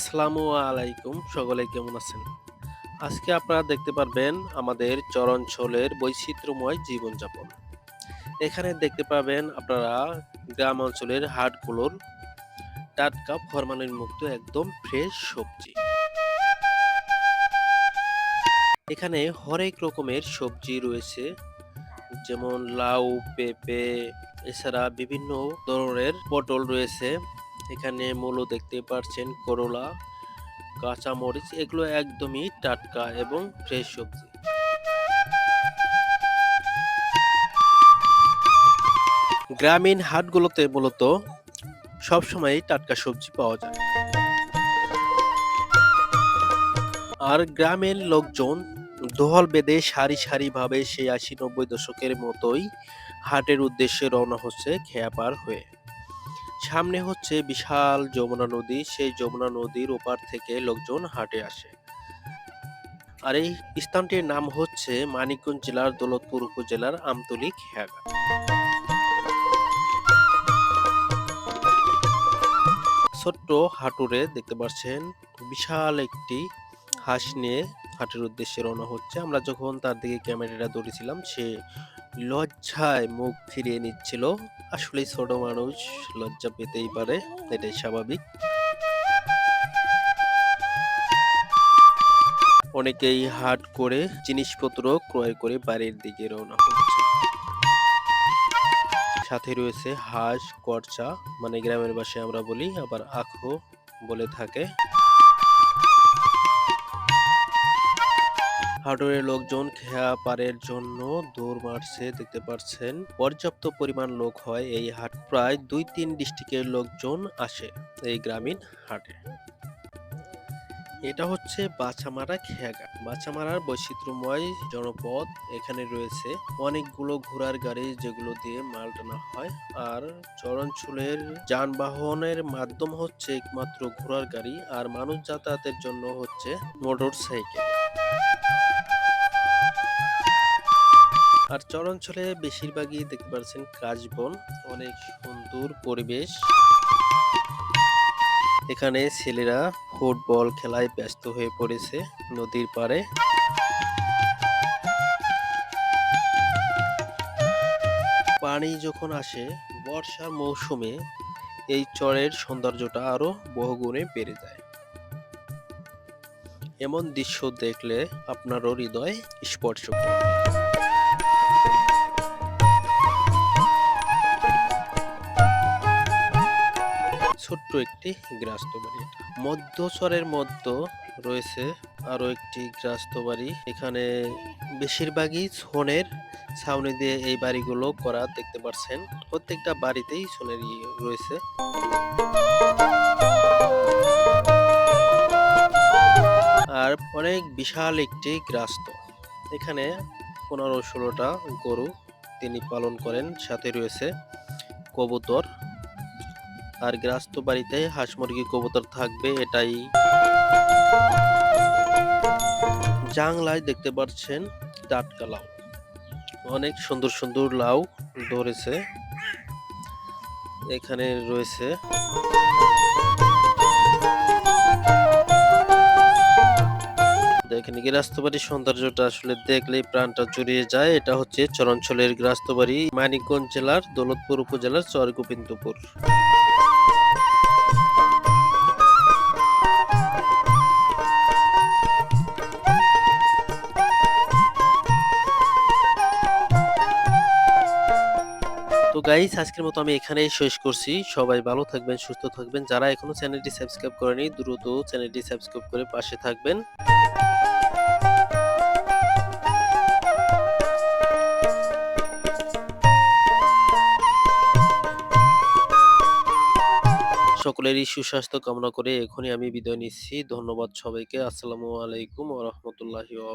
আসসালামু আলাইকুম সকলে কেমন আছেন? আজকে আপনারা দেখতে পারবেন আমাদের চরাঞ্চলের বৈচিত্র্যময় জীবনযাপন। এখানে দেখতে পাবেন আপনারা গ্রাম অঞ্চলের হাটগুলোর টাটকা ফরমালিন মুক্ত একদম ফ্রেশ সবজি। এখানে হরেক রকমের সবজি রয়েছে, যেমন লাউ, পেঁপে, এছাড়া বিভিন্ন ধরনের পটল রয়েছে। এখানে মূলো দেখতে পাচ্ছেন করলা, কাঁচামরিচ, এগুলো একদমই টাটকা এবং ফ্রেশ সবজি। গ্রামীণ হাটগুলোতে মূলত সবসময় টাটকা সবজি পাওয়া যায়। আর গ্রামের লোকজন দোহল বেঁধে সারি সারি ভাবে সেই আশি নব্বই দশকের মতোই হাটের উদ্দেশ্যে রওনা হচ্ছে খেয়া পার হয়ে। সামনে হচ্ছে বিশাল যমুনা নদী। সেই যমুনা নদীর ওপার থেকে লোকজন হাটে আসে। আর এই স্থানটির নাম হচ্ছে মানিকগঞ্জ জেলার দৌলতপুর উপজেলার আমতলী খেয়াঘাট। ছোট্ট হাটুরে দেখতে পাচ্ছেন বিশাল একটি হাঁস নিয়ে হাটের উদ্দেশ্যে রওনা হচ্ছে। আমরা যখন তার দিকে ক্যামেরাটা ধরেছিলাম, সে লজ্জায় মুখ ফিরিয়ে নিচ্ছিল। আসলে ছোট মানুষ, লজ্জা পেতেই পারে, এটাই স্বাভাবিক। অনেকেই হাট করে জিনিসপত্র ক্রয় করে বাড়ির দিকে রওনা হচ্ছে। সাথে রয়েছে হাঁস, করচা মানে গ্রামের ভাষায় আমরা বলি, আবার আখো বলে থাকে। হাটুরের লোকজন খেয়া পারের জন্য দৌড় মারছে, দেখতে পাচ্ছেন পর্যাপ্ত পরিমাণ লোক হয় এই হাট। প্রায় দুই তিন ডিস্ট্রিক্টের লোকজন আসে এই গ্রামীণ হাটে। এটা হচ্ছে বাছামারা খেয়াঘাট। বাছামারার বৈচিত্র্যময় জনপদ এখানে রয়েছে। অনেকগুলো ঘোড়ার গাড়ি যেগুলো দিয়ে মাল টানা হয়। আর চরাঞ্চলের যানবাহনের মাধ্যম হচ্ছে একমাত্র ঘোড়ার গাড়ি। আর মানুষ যাতায়াতের জন্য হচ্ছে মোটর সাইকেল আর চরাঞ্চলে বেশিরভাগই দেখতে পাচ্ছেন কাশবন, অনেক সুন্দর পরিবেশ। এখানে ছেলেরা ফুটবল খেলায় ব্যস্ত হয়ে পড়েছে নদীর পাড়ে। পানি যখন আসে বর্ষার মৌসুমে, এই চরের সৌন্দর্যটা আরও বহুগুণে বেড়ে যায়। এমন দৃশ্য দেখলে আপনারও হৃদয় স্পর্শ করবে। ছোট্ট একটি গ্রাস্ত বাড়ি এটা। মধ্যচরের মধ্য রয়েছে আরও একটি গ্রাস্ত বাড়ি। এখানে বেশিরভাগই ছনের ছাউনি দিয়ে এই বাড়িগুলো করা দেখতে পাচ্ছেন প্রত্যেকটা বাড়িতেই ইয়ে রয়েছে। আর অনেক বিশাল একটি গ্রাস্ত এখানে পনেরো ষোলোটা গরু তিনি পালন করেন, সাথে রয়েছে কবুতর। আর গ্রাস্ত বাড়িতে হাঁস মুরগি, কবুতর থাকবে এটাই। জাংলায় দেখতে পাচ্ছেন টাটকা লাউ। অনেক সুন্দর সুন্দর লাউ ধরেছে। এখানে রয়েছে গৃহস্থবাড়ির সৌন্দর্যটা আসলে দেখলেই প্রাণটা জুড়িয়ে যায়। এটা হচ্ছে চরাঞ্চলের গৃহস্থবাড়ি মানিকগঞ্জ জেলার, দৌলতপুর উপজেলার চর গোবিন্দপুর তো গাইস আজকের মতো আমি এখানেই শেষ করছি। সবাই ভালো থাকবেন, সুস্থ থাকবেন। যারা এখনও চ্যানেলটি সাবস্ক্রাইব করেনি, দ্রুত চ্যানেলটি সাবস্ক্রাইব করে পাশে থাকবেন। সকলেরই সুস্বাস্থ্য কামনা করে এখনই আমি বিদায় নিচ্ছি। ধন্যবাদ সবাইকে। আসসালামু আলাইকুম ও রাহমাতুল্লাহি ওয়া